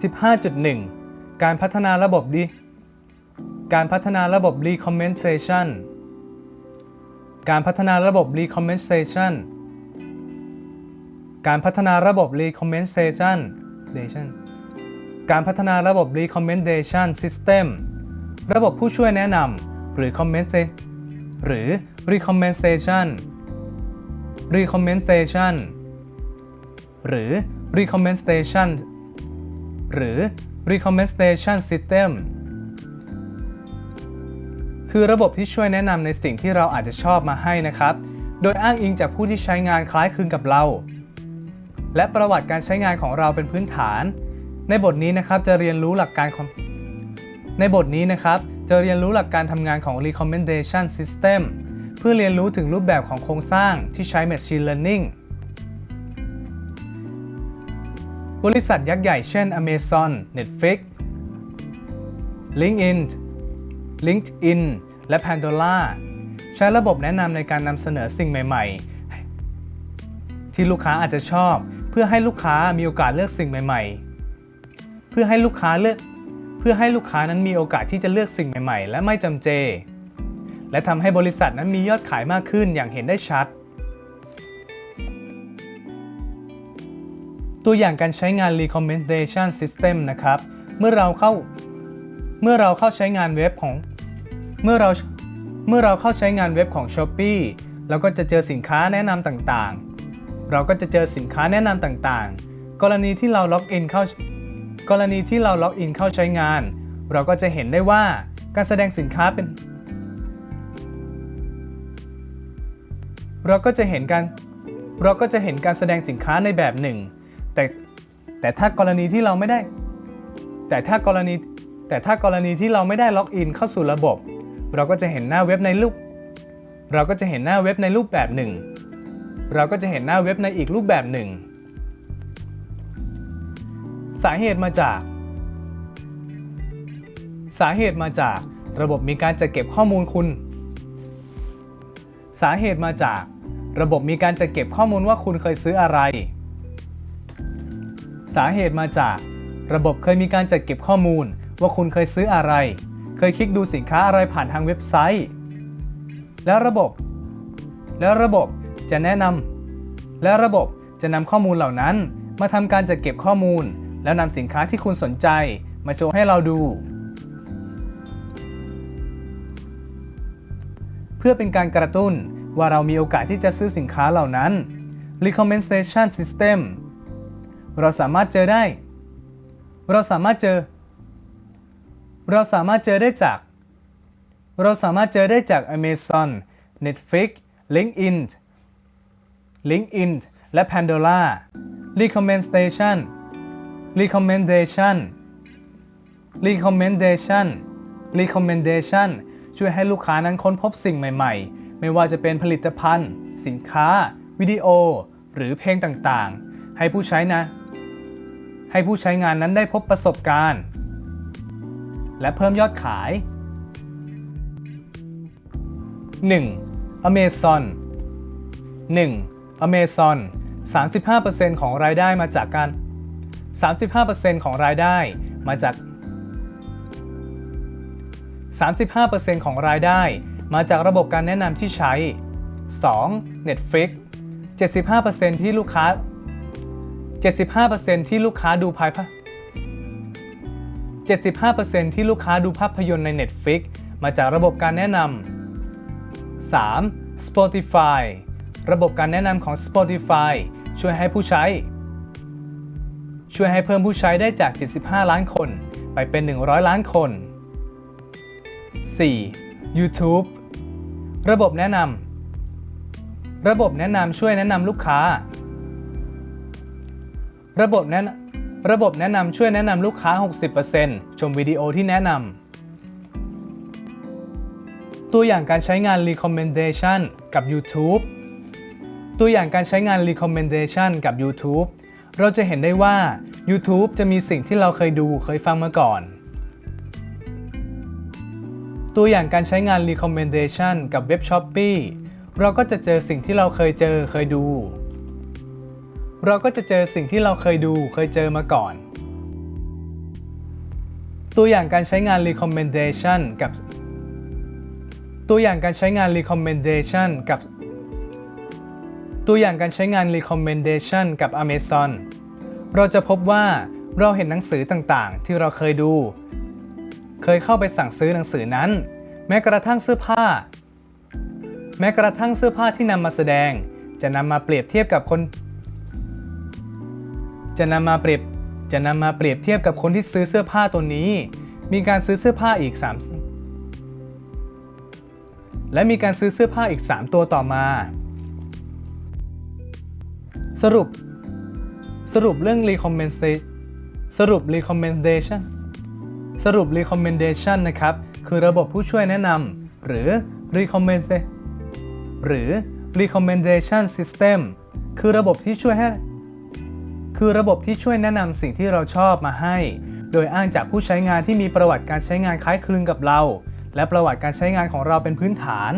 15.1 การพัฒนาระบบดีการพัฒนาระบบ recommendation การพัฒนาระบบ recommendation การพัฒนาระบบ recommendation การพัฒนาระบบ recommendation system ระบบผู้ช่วยแนะนำหรือ comment หรือ recommendation recommendation หรือ recommendation หรือ recommendation system คือระบบที่ช่วยแนะนำในสิ่งที่เราอาจจะชอบมาให้นะครับ โดยอ้างอิงจากผู้ที่ใช้งานคล้ายคลึงกับเรา และประวัติการใช้งานของเราเป็นพื้นฐาน ในบทนี้นะครับจะเรียนรู้หลักการในบทนี้นะครับจะเรียนรู้หลักการทำงานของ recommendation system เพื่อเรียนรู้ถึงรูปแบบของโครงสร้างที่ใช้ machine learning บริษัทยักษ์ใหญ่เช่น Amazon Netflix LinkedIn LinkedIn และ Pandora ใช้ระบบแนะนำในการนำเสนอสิ่งใหม่ๆ ที่ลูกค้าอาจจะชอบ เพื่อให้ลูกค้ามีโอกาสเลือกสิ่งใหม่ ๆ เพื่อให้ลูกค้าเลือกเพื่อให้ลูกค้านั้นมีโอกาสที่จะเลือกสิ่งใหม่ ๆ และไม่จำเจ และทำให้บริษัทนั้นมียอดขายมากขึ้นอย่างเห็นได้ชัด ตัวอย่างการใช้งาน recommendation system นะครับ เมื่อเราเข้า เมื่อเราเข้าใช้งานเว็บของ เมื่อเรา เมื่อเราเข้าใช้งานเว็บของ Shopee เราก็จะเจอสินค้าแนะนำต่างๆ เราก็จะเจอสินค้าแนะนำต่างๆ กรณีที่เราล็อกอินเข้า กรณีที่เราล็อกอินเข้าใช้งาน เราก็จะเห็นได้ว่าการแสดงสินค้าเป็น เราก็จะเห็นการ เราก็จะเห็นการแสดงสินค้าในแบบหนึ่ง แต่ถ้ากรณีที่เราไม่ได้ แต่ถ้ากรณีแต่ถ้ากรณีที่เราไม่ได้ล็อกอินเข้าสู่ระบบ เราก็จะเห็นหน้าเว็บในรูป เราก็จะเห็นหน้าเว็บในรูปแบบหนึ่ง เราก็จะเห็นหน้าเว็บในอีกรูปแบบหนึ่ง สาเหตุมาจาก สาเหตุมาจากระบบมีการจัดเก็บข้อมูลคุณ สาเหตุมาจาก ระบบมีการจัดเก็บข้อมูลว่าคุณเคยซื้ออะไร สาเหตุมาจาก ระบบเคยมีการจัดเก็บข้อมูลว่าคุณเคยซื้ออะไร เคยคลิกดูสินค้าอะไรผ่านทางเว็บไซต์ แล้วระบบ แล้วระบบจะแนะนำและระบบจะนำข้อมูลเหล่านั้น มาทำการจัดเก็บข้อมูล แล้วนำสินค้าที่คุณสนใจมาโชว์ให้เราดู เพื่อเป็นการกระตุ้นว่าเรามีโอกาสที่จะซื้อสินค้าเหล่านั้น recommendation system เราสามารถเจอได้ เราสามารถเจอ เราสามารถเจอได้จาก เราสามารถเจอได้จาก Amazon Netflix LinkedIn LinkedIn และ Pandora recommendation recommendation recommendation recommendation ช่วยให้ลูกค้านั้นค้นพบสิ่งใหม่ ๆ ไม่ว่าจะเป็นผลิตภัณฑ์ สินค้า วิดีโอ หรือเพลงต่างๆ ให้ผู้ใช้นะ ให้ผู้ใช้งานนั้นได้พบประสบการณ์ และเพิ่มยอดขาย 1. Amazon 1. Amazon 35%ของรายได้มาจากการ 35%ของรายได้มาจาก 35%ของรายได้มาจากระบบการแนะนำที่ใช้ 2. Netflix 75%ที่ลูกค้า 75%ที่ลูกค้าดูภายภา75%ที่ลูกค้าดูภาพยนตร์ใน Netflix มาจากระบบการแนะนำ 3. Spotify ระบบการแนะนำของ Spotify ช่วยให้ผู้ใช้ ช่วยให้เพิ่มผู้ใช้ได้จาก 75 ล้านคน ไปเป็น 100 ล้านคน 4. YouTube ระบบแนะนำ ระบบแนะนำช่วยแนะนำลูกค้า ระบบแนะนระบบแนะนำช่วยแนะนำลูกค้า 60%ชมวิดีโอที่แนะนำ ตัวอย่างการใช้งาน recommendation กับ YouTube ตัวอย่างการใช้งาน recommendation กับ YouTube เราจะเห็นได้ว่า YouTube จะมีสิ่งที่เราเคยดูเคยฟังมาก่อน ตัวอย่างการใช้งาน recommendation กับเว็บ Shopee เราก็จะเจอสิ่งที่เราเคยเจอเคยดู เราก็จะเจอสิ่งที่เราเคยดูเคยเจอมาก่อน ตัวอย่างการใช้งาน recommendation กับ ตัวอย่างการใช้งาน recommendation กับ ตัวอย่างการใช้งาน recommendation กับ Amazon เราจะพบว่าเราเห็นหนังสือต่างๆ ที่เราเคยดู เคยเข้าไปสั่งซื้อหนังสือนั้น แม้กระทั่งเสื้อผ้า แม้กระทั่งเสื้อผ้าที่นำมาแสดง จะนำมาเปรียบเทียบกับคน จะนำมาเปรียบจะนำมาเปรียบเทียบกับคนที่ซื้อเสื้อผ้าตัวนี้ มีการซื้อเสื้อผ้าอีก 3 และมีการซื้อเสื้อผ้าอีก 3 ตัวต่อมา สรุป สรุปเรื่อง recommendation สรุป recommendation สรุป recommendation นะครับ คือระบบผู้ช่วยแนะนำหรือ recommendation หรือ recommendation system คือระบบที่ช่วยให้ คือระบบที่ช่วยแนะนำสิ่งที่เราชอบมาให้ โดยอ้างจากผู้ใช้งานที่มีประวัติการใช้งานคล้ายคลึงกับเรา และประวัติการใช้งานของเราเป็นพื้นฐาน